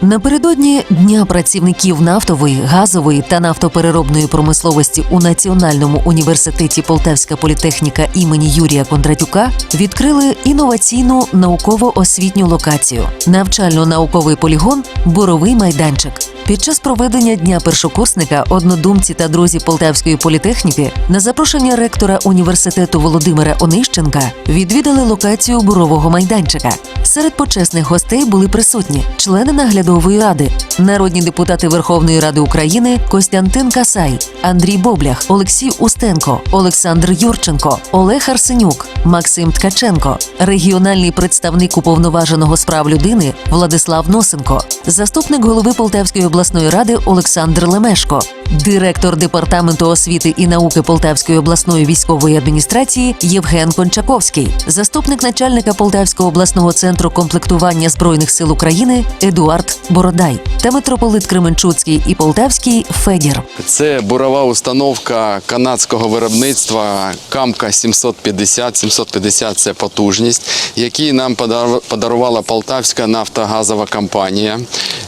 Напередодні Дня працівників нафтової, газової та нафтопереробної промисловості у Національному університеті Полтавська політехніка імені Юрія Кондратюка відкрили інноваційну науково-освітню локацію, навчально-науковий полігон Боровий майданчик. Під час проведення дня першокурсника однодумці та друзі Полтавської політехніки на запрошення ректора університету Володимира Онищенка відвідали локацію бурового майданчика. Серед почесних гостей були присутні члени наглядової ради, народні депутати Верховної Ради України Костянтин Касай, Андрій Боблях, Олексій Устенко, Олександр Юрченко, Олег Арсенюк, Максим Ткаченко, регіональний представник уповноваженого з прав людини Владислав Носенко, заступник голови Полтавської обласної ради Олександр Лемешко, директор департаменту освіти і науки Полтавської обласної військової адміністрації Євген Кончаковський, заступник начальника Полтавського обласного центру комплектування збройних сил України Едуард Бородай та митрополит Кременчуцький і Полтавський Федір. Це бурова установка канадського виробництва Камка 750. 750 – це потужність, які нам подар- подарувала Полтавська нафтогазова компанія.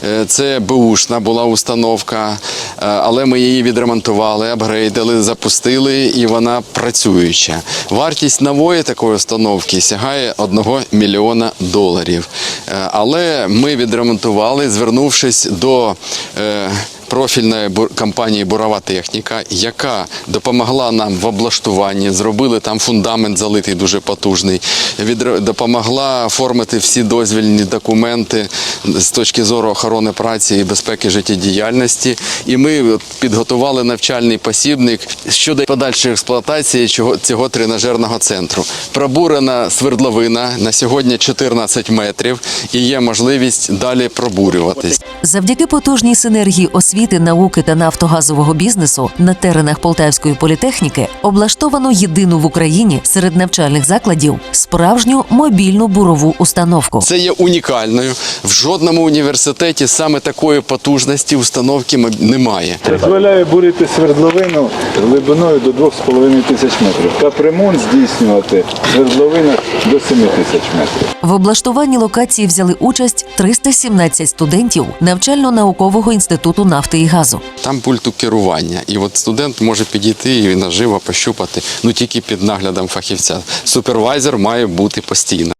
Е, Це бушна була установка, е, але ми її відремонтували, апгрейдили, запустили, і вона працююча. Вартість нової такої установки сягає 1 мільйона доларів. Е, Але ми відремонтували, звернувшись до е, профільної компанії Бурова техніка, яка допомогла нам в облаштуванні, зробили там фундамент залитий дуже потужний, допомогла оформити всі дозвільні документи з точки зору охорони праці і безпеки життєдіяльності. І ми підготували навчальний посібник щодо подальшої експлуатації цього тренажерного центру. Пробурена свердловина на сьогодні 14 метрів і є можливість далі пробурюватись. Завдяки потужній синергії освіти, науки та нафтогазового бізнесу на теренах Полтавської політехніки облаштовано єдину в Україні серед навчальних закладів справжню мобільну бурову установку. Це є унікальною. В жодному університеті саме такої потужності установки немає. Дозволяє бурити свердловину глибиною до 2,5 тисяч метрів. Капремонт здійснювати в свердловинах до 7 тисяч метрів. В облаштуванні локації взяли участь 317 студентів навчально-наукового інституту нафти і газу. Там пульту керування, і от студент може підійти і наживо пощупати, ну тільки під наглядом фахівця. Супервайзер має бути постійно.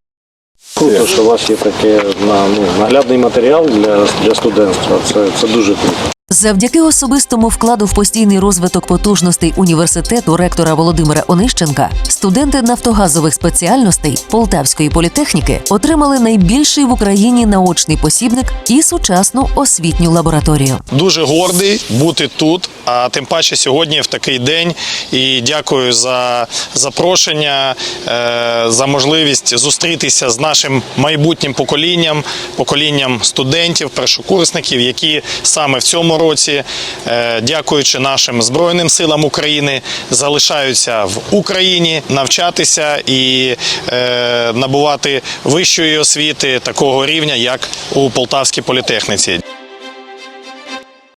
Круто, що у вас є такий ну, наглядний матеріал для, для студентства. Це, це дуже круто. Завдяки особистому вкладу в постійний розвиток потужностей університету ректора Володимира Онищенка, студенти нафтогазових спеціальностей Полтавської політехніки отримали найбільший в Україні наочний посібник і сучасну освітню лабораторію. дуже гордий бути тут, а тим паче сьогодні в такий день. І дякую за запрошення, е, за можливість зустрітися з нашим майбутнім поколінням, поколінням студентів, першокурсників, які саме в цьому році, е, дякуючи нашим збройним силам України, залишаються в Україні навчатися і е, набувати вищої освіти такого рівня, як у Полтавській політехніці.